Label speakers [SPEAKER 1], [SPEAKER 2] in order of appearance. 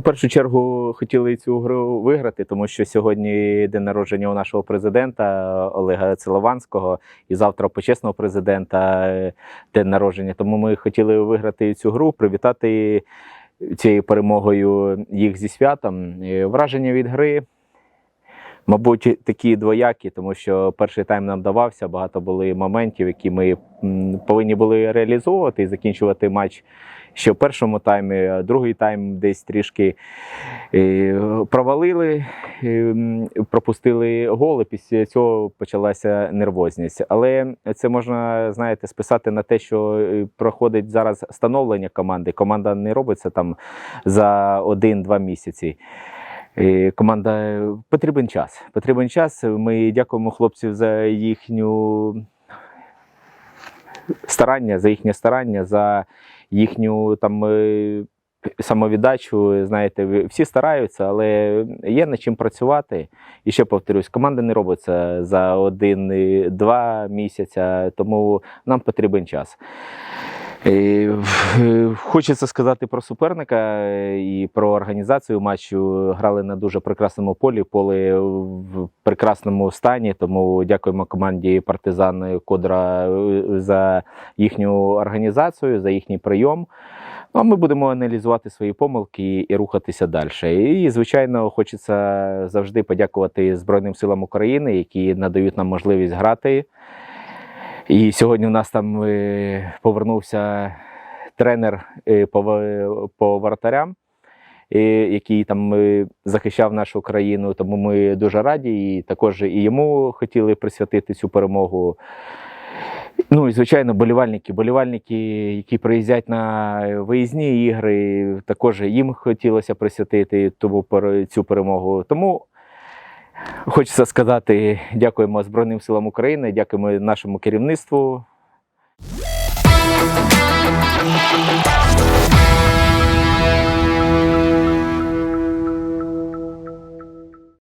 [SPEAKER 1] першу чергу хотіли цю гру виграти, тому що сьогодні день народження у нашого президента Олега Целованського і завтра почесного президента е, день народження. Тому ми хотіли виграти цю гру, привітати цією перемогою їх зі святом. Враження від гри. Мабуть, такі двоякі, тому що перший тайм нам давався, багато були моментів, які ми повинні були реалізовувати і закінчувати матч ще в першому таймі, другий тайм десь трішки е, провалили, е, пропустили гол, і після цього почалася нервозність. Але це можна, знаєте, списати на те, що е, проходить зараз становлення команди. Команда не робиться там за один-два місяці. Е, Команда е, потрібен час. Потрібен час. Ми дякуємо хлопців за їхню старання, за їхнє старання, за їхню там е, самовіддачу. Знаєте, всі стараються, але є над чим працювати. І ще повторюсь, команда не робиться за один-два місяця, тому нам потрібен час. Е, в- Хочеться сказати про суперника е, і про організацію матчу. Грали на дуже прекрасному полі, поле в прекрасному стані. Тому дякуємо команді Партизан Кодра е, за їхню організацію, за їхній прийом. Ну, а ми будемо аналізувати свої помилки і рухатися далі. І, звичайно, хочеться завжди подякувати Збройним силам України, які надають нам можливість грати. І сьогодні у нас там е, повернувся тренер е, по, в- вратарям, е, який там захищав нашу країну. Тому ми дуже раді. І також і йому хотіли присвятити цю перемогу. Ну і звичайно, болівальники. Болівальники, які приїздять на виїзні ігри, також їм хотілося присвятити цю перемогу. Тому Хочеться сказати, дякуємо Збройним силам України, дякуємо нашому керівництву.